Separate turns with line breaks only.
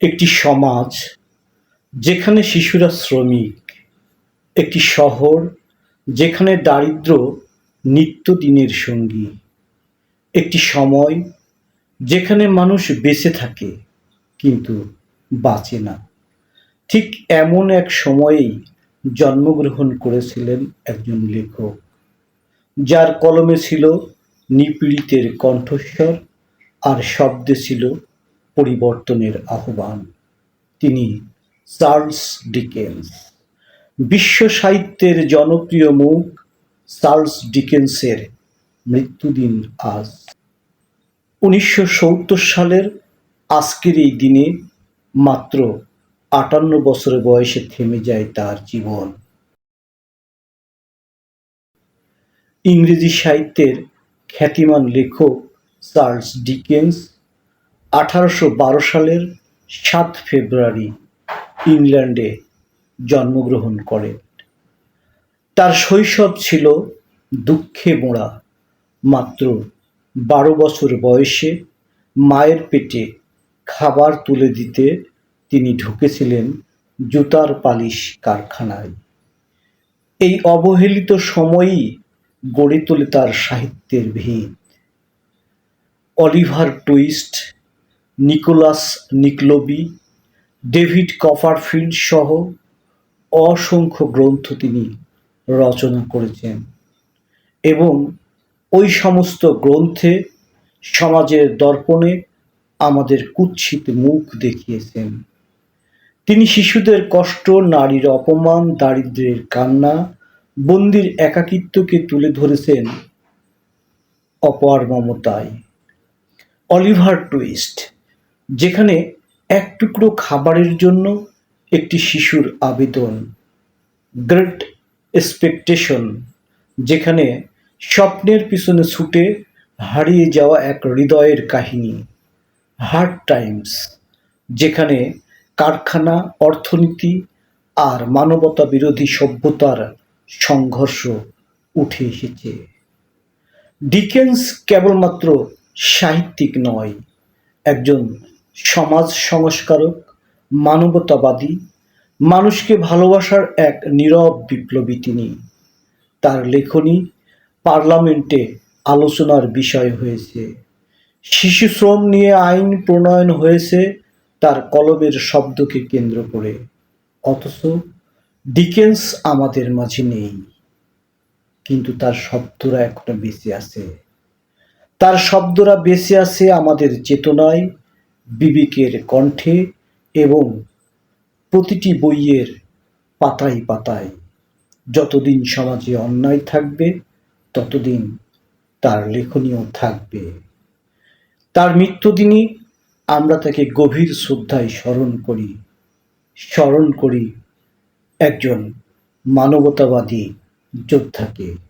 একটি সমাজ যেখানে শিশুরা শ্রমিক, একটি শহর যেখানে দারিদ্র নিত্যদিনের সঙ্গী, একটি সময় যেখানে মানুষ বেঁচে থাকে কিন্তু বাঁচে না। ঠিক এমন এক সময়েই জন্মগ্রহণ করেছিলেন একজন লেখক, যার কলমে ছিল নিপীড়িতের কণ্ঠস্বর আর শব্দে ছিল পরিবর্তনের আহ্বান। তিনি চার্লস ডিকেন্স। বিশ্ব সাহিত্যের জনপ্রিয় মুখ চার্লস ডিকেন্সের মৃত্যুদিন আজ। উনিশশো সত্তর সালের আজকের এই দিনে মাত্র আটান্ন বছর বয়সে থেমে যায় তার জীবন। ইংরেজি সাহিত্যের খ্যাতিমান লেখক চার্লস ডিকেন্স আঠারোশো বারো সালের সাত ফেব্রুয়ারি ইংল্যান্ডে জন্মগ্রহণ করেন। তার শৈশব ছিল দুঃখে মোড়া। মাত্র বারো বছর বয়সে মায়ের পেটে খাবার তুলে দিতে তিনি ঢুকেছিলেন জুতার পালিশ কারখানায়। এই অবহেলিত সময়ই গড়ে তোলে তার সাহিত্যের ভিত। Oliver Twist Nicholas Nickleby, David Copperfield সহ অসংখ্য গ্রন্থ তিনি রচনা করেছেন এবং ওই সমস্ত গ্রন্থে সমাজের দর্পণে আমাদের কুৎসিত মুখ দেখিয়েছেন। তিনি শিশুদের কষ্ট, নারীর অপমান দারিদ্র্যের কান্না, বন্দির একাকিত্বকে তুলে ধরেছেন অপার মমতায়। অলিভার টুইস্ট যেখানে এক টুকরো খাবারের জন্য একটি শিশুর আবেদন। গ্রেট এক্সপেকটেশন যেখানে স্বপ্নের পিছনে ছুটে হারিয়ে যাওয়া এক হৃদয়ের কাহিনী। হার্ড টাইমস যেখানে কারখানা, অর্থনীতি আর মানবতা বিরোধী সভ্যতার সংঘর্ষ উঠে এসেছে। ডিকেন্স কেবলমাত্র সাহিত্যিক নয়, একজন সমাজ সংস্কারক, মানবতাবাদী, মানুষকে ভালোবাসার এক নীরব বিপ্লবী তিনি। তার লেখনী পার্লামেন্টে আলোচনার বিষয় হয়েছে। শিশু শ্রম নিয়ে আইন প্রণয়ন হয়েছে তার কলমের শব্দকে কেন্দ্র করে। অথচ ডিকেন্স আমাদের মাঝে নেই। কিন্তু তার শব্দরা এখনও বেঁচে আছে। তার শব্দরা বেঁচে আছে আমাদের চেতনায় বিবেকের কণ্ঠে এবং প্রতিটি বইয়ের পাতায় পাতায় যতদিন সমাজে অন্যায় থাকবে, ততদিন তার লেখনীয় থাকবে। তার মৃত্যুদিনই আমরা তাকে গভীর শ্রদ্ধায় স্মরণ করি স্মরণ করি একজন মানবতাবাদী যোদ্ধাকে।